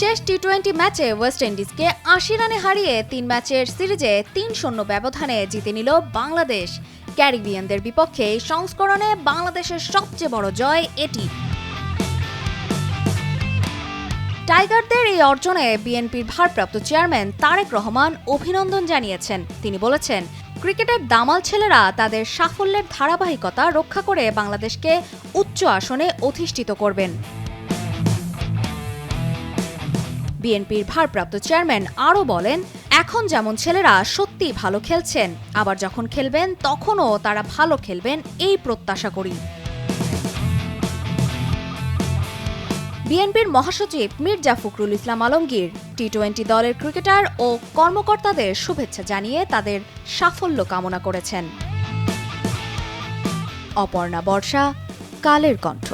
শেষ T twenty ম্যাচে West ইন্ডিজকে আশি রানে হারিয়ে তিন ম্যাচের সিরিজে তিন শূন্য ব্যবধানে জিতে নিল বাংলাদেশ। ক্যারিবিয়ানদের বিপক্ষে সংস্করণে বাংলাদেশের সবচেয়ে বড় জয় এটি। টাইগারদের এই অর্জনে বিএনপির ভারপ্রাপ্ত চেয়ারম্যান তারেক রহমান অভিনন্দন জানিয়েছেন। তিনি বলেছেন, ক্রিকেটের দামাল ছেলেরা তাদের সাফল্যের ধারাবাহিকতা রক্ষা করে বাংলাদেশকে উচ্চ আসনে অধিষ্ঠিত করবেন। বিএনপির ভারপ্রাপ্ত চেয়ারম্যান আরও বলেন, এখন যেমন ছেলেরা সত্যি ভালো খেলছেন, আবার যখন খেলবেন তখনও তারা ভালো খেলবেন এই প্রত্যাশা করি। বিএনপির মহাসচিব মির্জা ফখরুল ইসলাম আলমগীর টি টোয়েন্টি দলের ক্রিকেটার ও কর্মকর্তাদের শুভেচ্ছা জানিয়ে তাদের সাফল্য কামনা করেছেন। অপর্ণা বর্ষা, কালের কণ্ঠ।